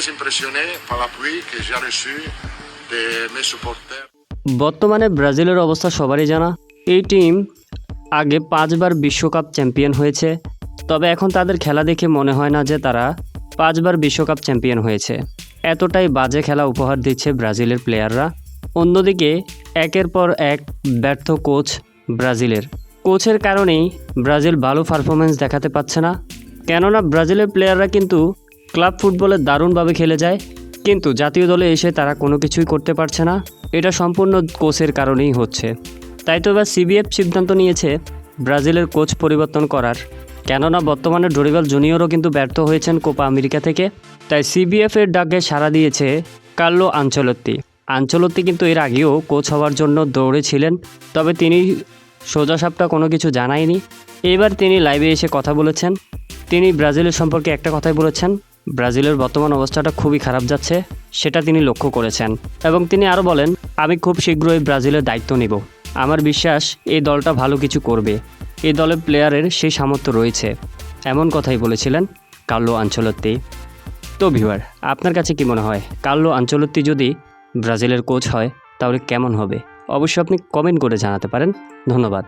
très impressionné par l'appui que j'ai reçu de mes supporters. বর্তমানে ব্রাজিলের অবস্থা সবারই জানা। এই টিম আগে পাঁচবার বিশ্বকাপ চ্যাম্পিয়ন হয়েছে। তবে এখন তাদের খেলা দেখে মনে হয় না যে তারা পাঁচবার বিশ্বকাপ চ্যাম্পিয়ন হয়েছে। এতটাই বাজে খেলা উপহার দিচ্ছে ব্রাজিলের প্লেয়াররা। অন্যদিকে, একের পর এক ব্যর্থ কোচ ব্রাজিলের। কোচের কারণেই ব্রাজিল ভালো পারফরমেন্স দেখাতে পারছে না। কেননা ব্রাজিলের প্লেয়াররা কিন্তু ক্লাব ফুটবলে দারুণভাবে খেলে যায়, কিন্তু জাতীয় দলে এসে তারা কোনো কিছুই করতে পারছে না। এটা সম্পূর্ণ কোচের কারণেই হচ্ছে। তাই তো এবার সিবিএফ সিদ্ধান্ত নিয়েছে ব্রাজিলের কোচ পরিবর্তন করার। কেননা বর্তমানে ডোরিভাল জুনিয়রও কিন্তু ব্যর্থ হয়েছেন কোপা আমেরিকা থেকে। তাই সিবিএফের ডাকে সাড়া দিয়েছে কার্লো আঞ্চলত্তি। আঞ্চলত্তি কিন্তু এর আগেও কোচ হওয়ার জন্য দৌড়েছিলেন তবে তিনি সোজাসাপটা কোনো কিছু জানায়নি। এবার তিনি লাইভে এসে কথা বলেছেন। তিনি ব্রাজিলের সম্পর্কে একটা কথাই বলেছেন ব্রাজিলের বর্তমান অবস্থাটা খুবই খারাপ যাচ্ছে, সেটা তিনি লক্ষ্য করেছেন। এবং তিনি আরও বলেন, আমি খুব শীঘ্রই ব্রাজিলের দায়িত্ব নেব। আমার বিশ্বাস, এই দলটা ভালো কিছু করবে। এই দলের প্লেয়ারের সেই সামর্থ্য রয়েছে। এমন কথাই বলেছিলেন কার্লো আঞ্চলত্তি তো ভিউয়ার, আপনার কাছে কি মনে হয়, কার্লো আঞ্চলত্তি যদি ব্রাজিলের কোচ হয়, তাহলে কেমন হবে? অবশ্যই আপনি কমেন্ট করে জানাতে পারেন। ধন্যবাদ।